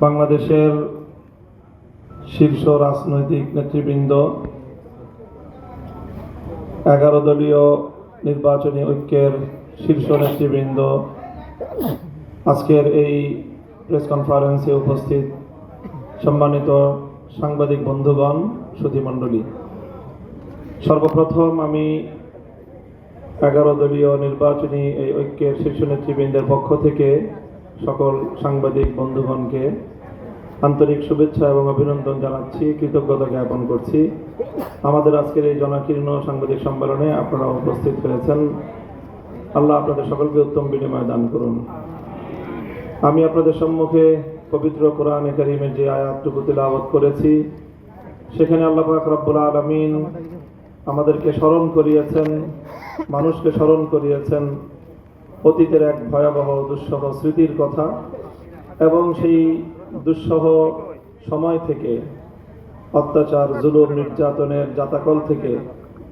বাংলাদেশের শীর্ষ রাজনৈতিক নেতৃবৃন্দ, এগারো দলীয় নির্বাচনী ঐক্যের শীর্ষ নেতৃবৃন্দ, আজকের এই প্রেস কনফারেন্সে উপস্থিত সম্মানিত সাংবাদিক বন্ধুগণ সুধীমণ্ডলী সর্বপ্রথম আমি এগারো দলীয় নির্বাচনী এই ঐক্যের শীর্ষ নেতৃবৃন্দের পক্ষ থেকে সকল সাংবাদিক বন্ধুগণকে আন্তরিক শুভেচ্ছা এবং অভিনন্দন জানাচ্ছি, কৃতজ্ঞতা জ্ঞাপন করছি। আমাদের আজকের এই জনাকীর্ণ সাংবাদিক সম্মেলনে আপনারা উপস্থিত হয়েছেন। আল্লাহ আপনাদের সকলকে উত্তম বিনিময় দান করুন। আমি আপনাদের সম্মুখে পবিত্র কোরআন কারিমের যে আয়াতটুকু তিলাওয়াত করেছি, সেখানে আল্লাহ পাক রব্বুল আলামিন আমাদেরকে স্মরণ করিয়েছেন, মানুষকে স্মরণ করিয়েছেন অতীতের এক ভয়াবহ দুঃসহ স্মৃতির কথা এবং সেই দুঃসহ সময় থেকে, অত্যাচার, জুলুম, নির্যাতনের জাতাকল থেকে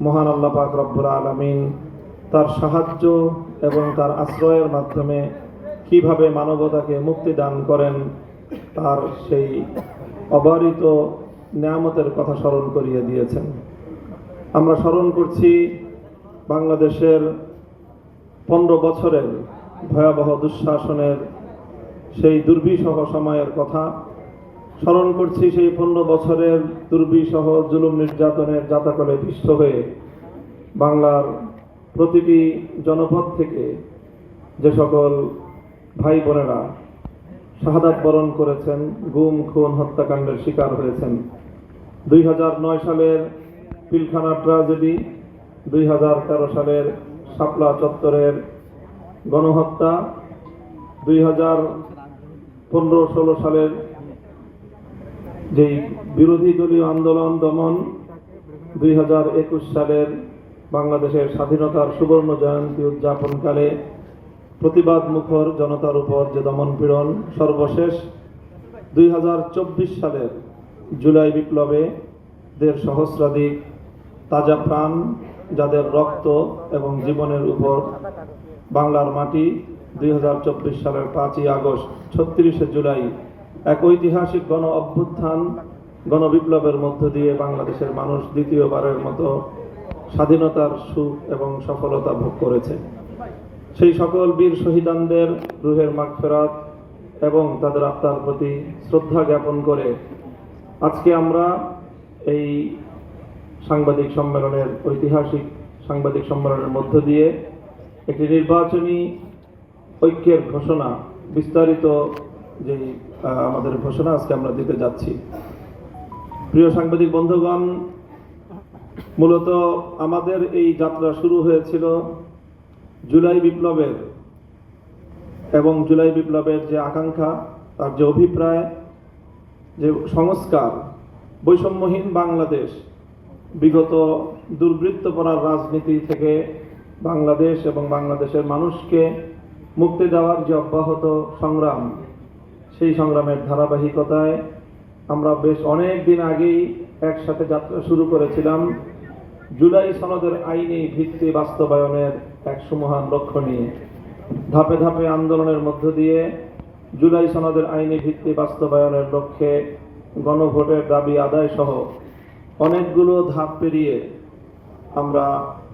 মহান আল্লাহ পাক রব্বুল আলামিন তার সাহায্য এবং তার আশ্রয়ের মাধ্যমে কীভাবে মানবতাকে মুক্তি দান করেন, তার সেই অবারিত নিয়ামতের কথা স্মরণ করিয়ে দিয়েছেন। আমরা স্মরণ করছি বাংলাদেশের পনেরো বছরের ভয়াবহ দুঃশাসনের সেই দুর্বিষহ সময়ের কথা। স্মরণ করছি সেই পনেরো বছরের দুর্বিষহ জুলুম নির্যাতনের জাতাকলে পিষ্ট হয়ে বাংলার প্রতিটি জনপদ থেকে যে সকল ভাই বোনেরা শাহাদাত বরণ করেছেন, গুম, খুন, হত্যাকাণ্ডের শিকার হয়েছেন। দুই হাজার নয় সালের পিলখানা ট্রাজেডি, দুই হাজার তেরো সালের শাপলা চত্বরের গণহত্যা, দুই হাজার পনেরো ষোলো সালের যেই বিরোধী দলীয় আন্দোলন দমন, দুই হাজার একুশ সালের বাংলাদেশের স্বাধীনতার সুবর্ণ জয়ন্তী উদযাপনকালে প্রতিবাদ মুখর জনতার উপর যে দমন পীড়ন, সর্বশেষ দুই হাজার চব্বিশ সালের জুলাই বিপ্লবে দেড় সহস্রাধিক তাজা প্রাণ, যাদের রক্ত এবং জীবনের উপর বাংলার মাটি দুই হাজার চব্বিশ সালের পাঁচই আগস্ট, ছত্রিশে জুলাই, এক ঐতিহাসিক গণ অভ্যুত্থান গণবিপ্লবের মধ্য দিয়ে বাংলাদেশের মানুষ দ্বিতীয়বারের মতো স্বাধীনতার সুখ এবং সফলতা ভোগ করেছে। সেই সকল বীর শহীদানদের রুহের মাগফেরাত এবং তাদের আত্মার প্রতি শ্রদ্ধা জ্ঞাপন করে আজকে আমরা এই সাংবাদিক সম্মেলনের ঐতিহাসিক সাংবাদিক সম্মেলনের মধ্য দিয়ে একটি নির্বাচনী ঐক্যের ঘোষণা, বিস্তারিত যে আমাদের ঘোষণা আজকে আমরা দিতে যাচ্ছি। প্রিয় সাংবাদিক বন্ধুগণ, মূলত আমাদের এই যাত্রা শুরু হয়েছিল জুলাই বিপ্লবের এবং জুলাই বিপ্লবের যে আকাঙ্ক্ষা, তার যে অভিপ্রায়, যে সংস্কার, বৈষম্যহীন বাংলাদেশ, বিগত দুর্বৃত্তপনার রাজনীতি থেকে বাংলাদেশ এবং বাংলাদেশের মানুষকে মুক্তি দেওয়ার যে অব্যাহত সংগ্রাম, সেই সংগ্রামের ধারাবাহিকতায় আমরা বেশ অনেক দিন আগেই একসাথে যাত্রা শুরু করেছিলাম। জুলাই সনদের আইনি ভিত্তি বাস্তবায়নের এক সুমহান লক্ষ্য নিয়ে। ধাপে ধাপে আন্দোলনের মধ্য দিয়ে জুলাই সনদের আইনি ভিত্তি বাস্তবায়নের লক্ষ্যে গণভোটের দাবি আদায় সহ অনেকগুলো ধাপ পেরিয়ে আমরা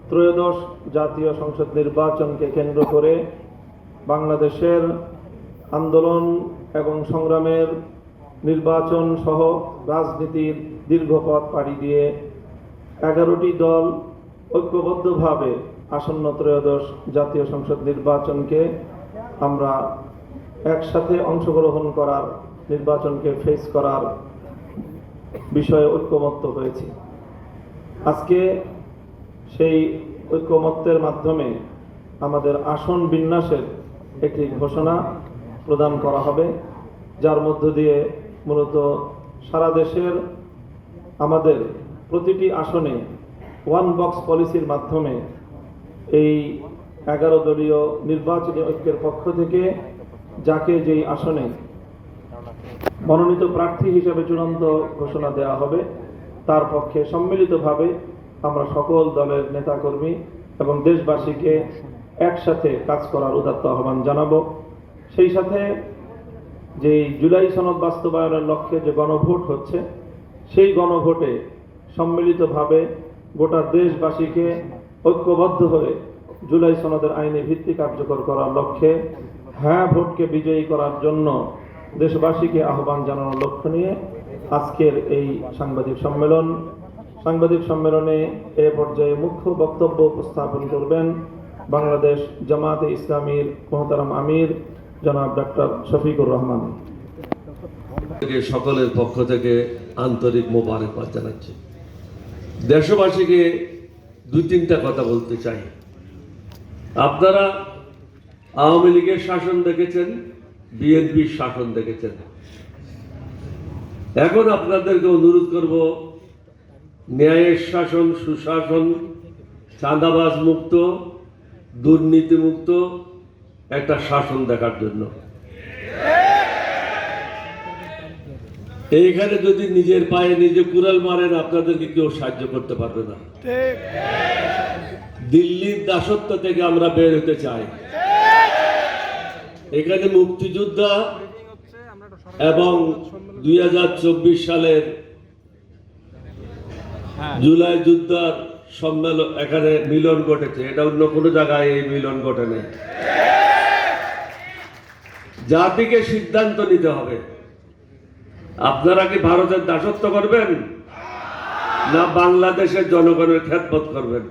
ত্রয়োদশ জাতীয় সংসদ নির্বাচনকে কেন্দ্র করে বাংলাদেশের আন্দোলন এবং সংগ্রামের নির্বাচন সহ রাজনীতির দীর্ঘ পথ পাড়ি দিয়ে এগারোটি দল ঐক্যবদ্ধভাবে আসন্ন ত্রয়োদশ জাতীয় সংসদ নির্বাচনকে আমরা একসাথে অংশগ্রহণ করার, নির্বাচনকে ফেস করার বিষয়ে ঐক্যমত্য হয়েছি। আজকে সেই ঐক্যমত্যের মাধ্যমে আমাদের আসন বিন্যাসের একটি ঘোষণা প্রদান করা হবে, যার মধ্য দিয়ে মূলত সারা দেশের আমাদের প্রতিটি আসনে ওয়ান বক্স পলিসির মাধ্যমে এই এগারো দলীয় নির্বাচনী ঐক্যের পক্ষ থেকে যাকে যেই আসনে মনোনীত প্রার্থী হিসেবে চূড়ান্ত ঘোষণা দেওয়া হবে, তার পক্ষে সম্মিলিতভাবে আমরা সকল দলের নেতাকর্মী এবং দেশবাসীকে একসাথে কাজ করার উদাত্ত আহ্বান জানাব। সেই সাথে যে জুলাই সনদ বাস্তবায়নের লক্ষ্যে যে গণভোট হচ্ছে, সেই গণভোটে সম্মিলিতভাবে গোটা দেশবাসীকে ঐক্যবদ্ধ হয়ে জুলাই সনদের আইনে ভিত্তি কার্যকর করার লক্ষ্যে হ্যাঁ ভোটকে বিজয়ী করার জন্য দেশবাসীকে আহ্বান জানানোর লক্ষ্য নিয়ে আজকের এই সাংবাদিক সম্মেলন। সাংবাদিক সম্মেলনে এ পর্যায়ে মুখ্য বক্তব্য উপস্থাপন করবেন বাংলাদেশ জামাতে ইসলামীর মোহতারাম আমির, জনাব ডক্টর শফিকুর রহমান। সকলের পক্ষ থেকে আন্তরিক মোবারকবাদ জানাচ্ছি। দেশবাসীকে দুই তিনটা কথা বলতে চাই। আপনারা আওয়ামী লীগের শাসন দেখেছেন, বিএনপির শাসন দেখেছেন। এখন আপনাদেরকে অনুরোধ করব, ন্যায়ের শাসন, সুশাসন, চাঁদাবাজ মুক্ত দুর্নীতি মুক্ত একটা শাসন দেখার জন্য। এইখানে যদি নিজের পায়ে নিজে কুড়াল মারেন আপনাদেরকে কেউ সাহায্য করতে পারবে না। দিল্লির দাসত্ব থেকে আমরা বের হতে চাই। এখানে মুক্তিযোদ্ধা এবং দুই হাজার চব্বিশ সালের জুলাই যুদ্ধার সম্মেলন এখানে মিলন ঘটেছে। এটা অন্য কোনো জায়গায় এই মিলন ঘটে নেই। জাতিকে সিদ্ধান্ত নিতে হবে। আপনারা কি ভারতের দাসত্ব করবেন? না বাংলাদেশের জনগণের খ্যাতবোধ করবেন?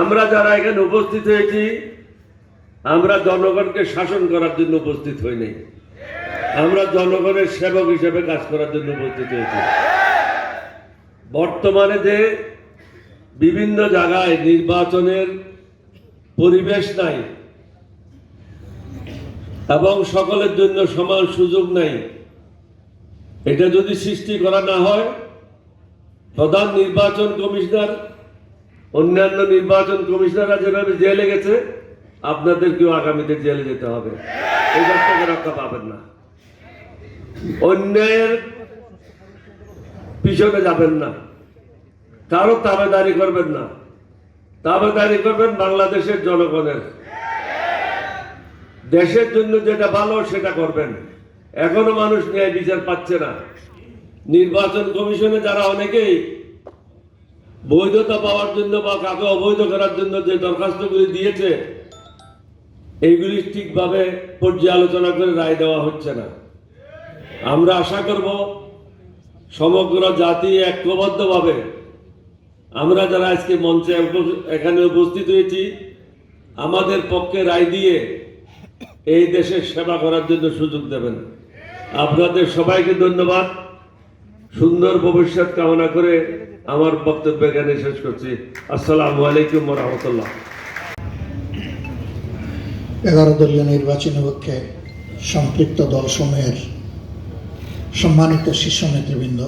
আমরা যারা এখানে উপস্থিত হয়েছি, আমরা জনগণকে শাসন করার জন্য উপস্থিত হইনি আমরা জনগণের সেবক হিসেবে কাজ করার জন্য উপস্থিত হয়েছি। বর্তমানে যে বিভিন্ন জায়গায় নির্বাচনের পরিবেশ নাই এবং সকলের জন্য সমান সুযোগ নাই। এটা যদি সৃষ্টি করা না হয়, প্রধান নির্বাচন কমিশনার, অন্যান্য নির্বাচন কমিশনাররা যেভাবে জেলে গেছে, আপনাদেরকেও আগামীতে জেলে যেতে হবে। এই থেকে রক্ষা পাবেন না। অন্যায়ের পিছনে যাবেন না। কারও তাবেদারি করবেন না। তাবেদারি করবেন বাংলাদেশের জনগণের। দেশের জন্য যেটা ভালো, সেটা করবেন। এখনও মানুষ ন্যায় বিচার পাচ্ছে না। নির্বাচন কমিশনে যারা অনেকেই বৈধতা পাওয়ার জন্য বা কাকে অবৈধ করার জন্য যে দরখাস্তগুলি দিয়েছে, এইগুলি ঠিকভাবে পর্যালোচনা করে রায় দেওয়া হচ্ছে না। আমরা আশা করব সমগ্র জাতি ঐক্যবদ্ধভাবে আমরা যারা আজকে মঞ্চে এখানে উপস্থিত হয়েছি, আমাদের পক্ষে রায় দিয়ে এই দেশের সেবা করার জন্য সুযোগ দেবেন। আপনাদের সবাইকে ধন্যবাদ। সুন্দর ভবিষ্যৎ কামনা করে আমার বক্তব্য এখানে শেষ করছি। আসসালামু আলাইকুম রহমতুল্লাহ। এগারো দলীয় নির্বাচনী পক্ষে সম্পৃক্ত দলসমূহের সম্মানিত শীর্ষ নেতৃবৃন্দ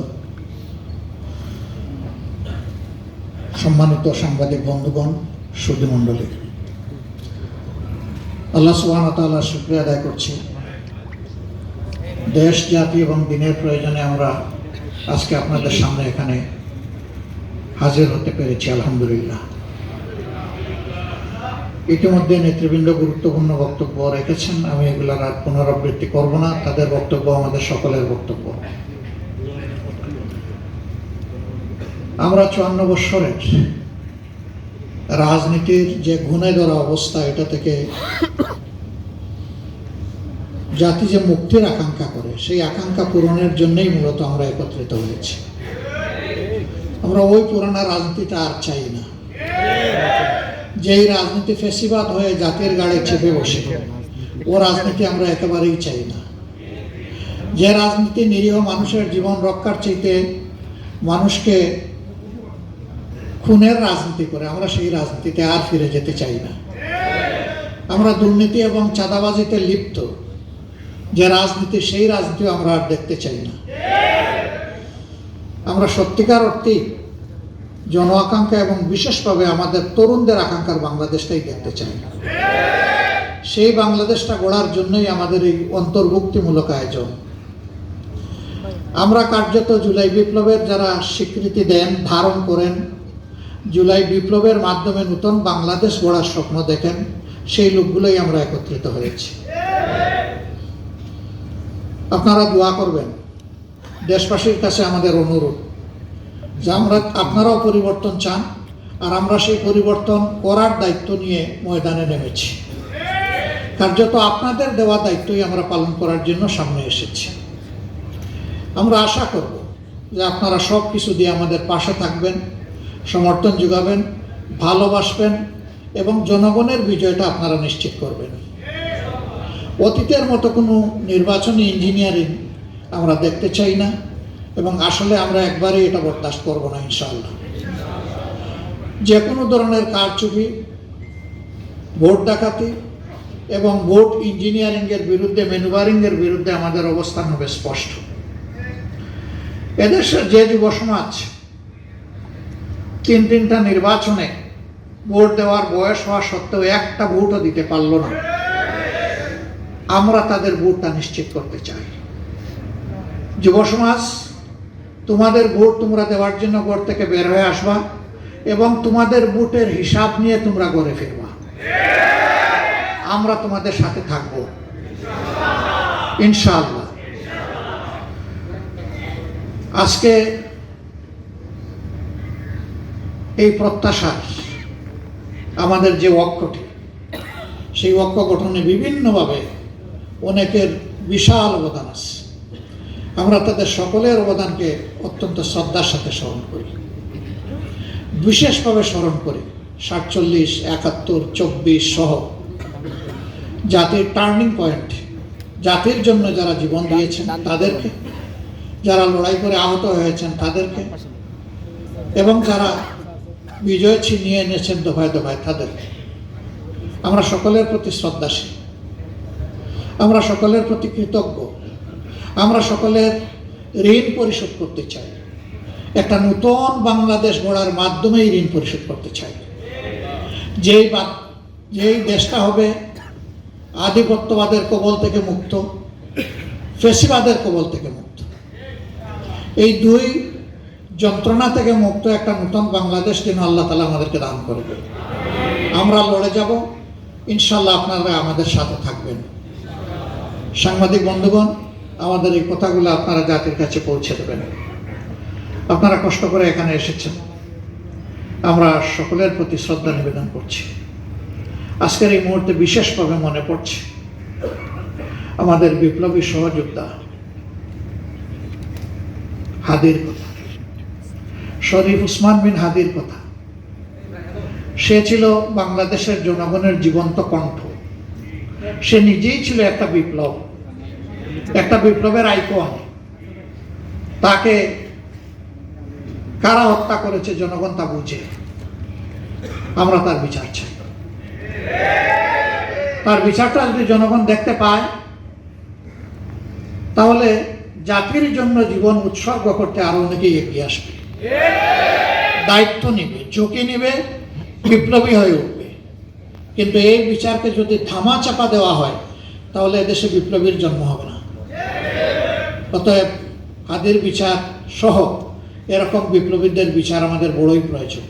সম্মানিত সাংবাদিক বন্ধুগণ সুধীমণ্ডলী আল্লাহ সুবাহ তাল্লাহ শুক্রিয়া আদায় করছি। দেশ, জাতি এবং দিনের প্রয়োজনে আমরা আজকে আপনাদের সামনে এখানে হাজির হতে পেরেছি, আলহামদুলিল্লাহ। ইতিমধ্যে নেতৃবৃন্দ গুরুত্বপূর্ণ বক্তব্য রেখেছেন। আমি এগুলোর আর পুনরাবৃত্তি করব না। তাদের বক্তব্য আমাদের সকলের বক্তব্য। আমরা চুয়ান্ন বৎসরের রাজনীতির যে গুণে ধরা অবস্থা, এটা থেকে জাতি যে মুক্তির আকাঙ্ক্ষা করে, সেই আকাঙ্ক্ষা পূরণের জন্যই মূলত আমরা একত্রিত হয়েছি। আমরা ওই পুরানা রাজনীতিটা আর চাই না। যেই রাজনীতি ফেসিবাদ হয়ে জাতির গাড়ি চেপে বসে, ও রাজনীতি আমরা একেবারেই চাই না। যে রাজনীতি নিরীহ মানুষের জীবন রক্ষার চাইতে মানুষকে খুনের রাজনীতি করে, আমরা সেই রাজনীতিতে আর ফিরে যেতে চাই না। আমরা দুর্নীতি এবং চাঁদাবাজিতে লিপ্ত, যে রাজনীতি, সেই রাজনীতি আমরা আর দেখতে চাই না। আমরা সত্যিকার অর্থেই জন আকাঙ্ক্ষা এবং বিশেষভাবে আমাদের তরুণদের আকাঙ্ক্ষার বাংলাদেশটাই দেখতে চাই সেই বাংলাদেশটা গড়ার জন্যই আমাদের এই অন্তর্ভুক্তিমূলক আয়োজন। আমরা কার্যত জুলাই বিপ্লবের যারা স্বীকৃতি দেন, ধারণ করেন জুলাই বিপ্লবের মাধ্যমে নতুন বাংলাদেশ গড়ার স্বপ্ন দেখেন, সেই লোকগুলোই আমরা একত্রিত হয়েছি। আপনারা দোয়া করবেন, দেশবাসীর কাছে আমাদের অনুরোধ যে আমরা, আপনারাও পরিবর্তন চান, আর আমরা সেই পরিবর্তন করার দায়িত্ব নিয়ে ময়দানে নেমেছি। কার্যত আপনাদের দেওয়া দায়িত্বই আমরা পালন করার জন্য সামনে এসেছি। আমরা আশা করব যে আপনারা সব কিছু দিয়ে আমাদের পাশে থাকবেন সমর্থন যোগাবেন, ভালোবাসবেন এবং জনগণের বিজয়টা আপনারা নিশ্চিত করবেন। অতীতের মতো কোনো নির্বাচনী ইঞ্জিনিয়ারিং আমরা দেখতে চাই না এবং আসলে আমরা একবারই এটা বরদাস্ত করব না, ইনশাআল্লাহ। যে কোনো ধরনের কারচুপি, ভোট ডাকাতি এবং ভোট ইঞ্জিনিয়ারিংয়ের বিরুদ্ধে, ম্যানুভারিংয়ের বিরুদ্ধে আমাদের অবস্থান হবে স্পষ্ট। এদেশের যে যুব সমাজ তিন তিনটা নির্বাচনে ভোট দেওয়ার বয়স হওয়া সত্ত্বেও একটা ভোটও দিতে পারল না। আমরা তাদের ভোটটা নিশ্চিত করতে চাই। যুব সমাজ, তোমাদের ভোট তোমরা দেওয়ার জন্য ঘর থেকে বের হয়ে আসবা এবং তোমাদের ভোটের হিসাব নিয়ে তোমরা ঘরে ফিরবা। আমরা তোমাদের সাথে থাকব। ইনশাআল্লাহ। আজকে এই প্রত্যাশা আমাদের যে ঐক্যটি, সেই ঐক্য গঠনে বিভিন্নভাবে অনেকের বিশাল অবদান আছে। আমরা তাদের সকলের অবদানকে অত্যন্ত শ্রদ্ধার সাথে স্মরণ করি। বিশেষভাবে স্মরণ করি সাতচল্লিশ, একাত্তর, চব্বিশ সহ জাতির টার্নিং পয়েন্ট, জাতির জন্য যারা জীবন দিয়েছেন তাদেরকে, যারা লড়াই করে আহত হয়েছেন তাদেরকে, এবং যারা বিজয় ছিনিয়ে এনেছেন দফায় দফায় তাদেরকে আমরা সকলের প্রতি শ্রদ্ধাশীল। আমরা সকলের প্রতি কৃতজ্ঞ। আমরা সকলের ঋণ পরিশোধ করতে চাই। একটা নূতন বাংলাদেশ গড়ার মাধ্যমেই ঋণ পরিশোধ করতে চাই। যেই বা- যেই দেশটা হবে আধিপত্যবাদের কবল থেকে মুক্ত, ফেসিবাদের কবল থেকে মুক্ত। এই দুই যন্ত্রণা থেকে মুক্ত একটা নতুন বাংলাদেশ যেন আল্লাহ তালা আমাদেরকে দান করবে আমরা লড়ে যাব। ইনশাল্লাহ আপনারা আমাদের সাথে থাকবেন। সাংবাদিক বন্ধুগণ, আমাদের এই কথাগুলো আপনারা জাতির কাছে পৌঁছে দেবেন। আপনারা কষ্ট করে এখানে এসেছেন। আমরা সকলের প্রতি শ্রদ্ধা নিবেদন করছি। আজকের এই মুহূর্তে বিশেষভাবে মনে পড়ছে আমাদের বিপ্লবী সহযোদ্ধা হাদির কথা। শরীফ উসমান বিন হাদির কথা। সে ছিল বাংলাদেশের জনগণের জীবন্ত কণ্ঠ। সে নিজেই ছিল একটা বিপ্লব। একটা বিপ্লবের আইকন। তাকে কারা হত্যা করেছে জনগণ তা বুঝে। আমরা তার বিচার চাই। তার বিচারটা যদি জনগণ দেখতে পায়, তাহলে জাতির জন্য জীবন উৎসর্গ করতে আরও অনেকেই এগিয়ে আসবে। দায়িত্ব নিবে, ঝুঁকি নিবে, বিপ্লবী হয়ে উঠবে। কিন্তু এই বিচারকে যদি থামা চাপা দেওয়া হয়, তাহলে এদেশে বিপ্লবীর জন্ম হবে না। অতএব কাদের বিচার সহ এরকম বিপ্লবীদের বিচার আমাদের বড়ই প্রয়োজন।